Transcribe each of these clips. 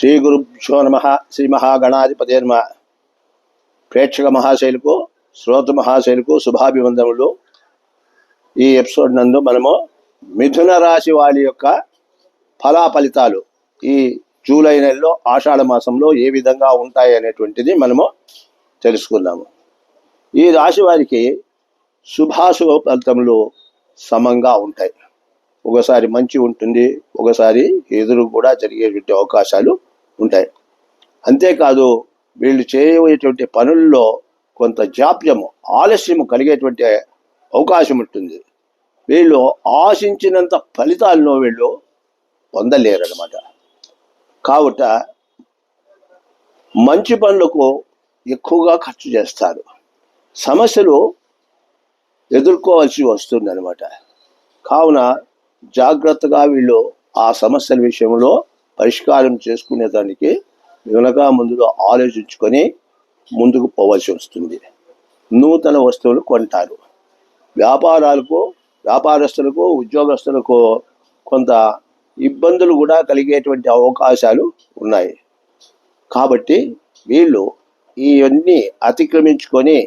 శ్రీ గురుభ్యో నమ శ్రీ మహాగణాధిపతి నమ. ప్రేక్షక మహాశైలకు శ్రోత మహాశైలకు శుభాభివందనములు ఈ ఎపిసోడ్ నందు మనము మిథున రాశి వారి యొక్క ఫలా ఫలితాలు ఈ జూలై నెలలో ఆషాఢ మాసంలో ఏ విధంగా ఉంటాయి అనేటువంటిది మనము తెలుసుకుందాము. ఈ రాశి వారికి శుభాశుభ ఫలితములు సమంగా ఉంటాయి. ఒకసారి మంచి ఉంటుంది ఒకసారి ఎదురు కూడా జరిగేటువంటి అవకాశాలు ఉంటాయి. అంతేకాదు వీళ్ళు చేయబోయేటువంటి పనుల్లో కొంత జాప్యము ఆలస్యము కలిగేటువంటి అవకాశం ఉంటుంది. వీళ్ళు ఆశించినంత ఫలితాలను వీళ్ళు పొందలేరనమాట కావుట మంచి పనులకు ఎక్కువగా ఖర్చు చేస్తారు. సమస్యలు ఎదుర్కోవాల్సి వస్తుంది అనమాట కావున జాగ్రత్తగా వీళ్ళు ఆ సమస్యల విషయంలో పరిష్కారం చేసుకునేదానికి వెనక ముందులో ఆలోచించుకొని ముందుకు పోవాల్సి వస్తుంది. నూతన వస్తువులు కొంటారు. వ్యాపారాలకు వ్యాపారస్తులకు ఉద్యోగస్తులకు కొంత ఇబ్బందులు కూడా కలిగేటువంటి అవకాశాలు ఉన్నాయి. కాబట్టి వీళ్ళు ఇవన్నీ అతిక్రమించుకొని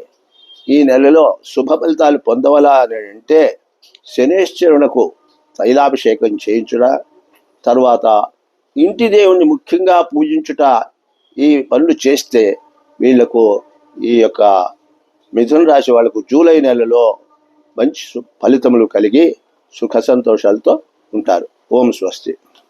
ఈ నెలలో శుభ ఫలితాలు పొందవలా అని అంటే శనేశ్వరునకు తైలాభిషేకం చేయించుట తర్వాత ఇంటి దేవుణ్ణి ముఖ్యంగా పూజించుట ఈ పనులు చేస్తే వీళ్ళకు ఈ యొక్క మిథున రాశి వాళ్ళకు జూలై నెలలో మంచి ఫలితములు కలిగి సుఖ సంతోషాలతో ఉంటారు. ఓం స్వస్తి.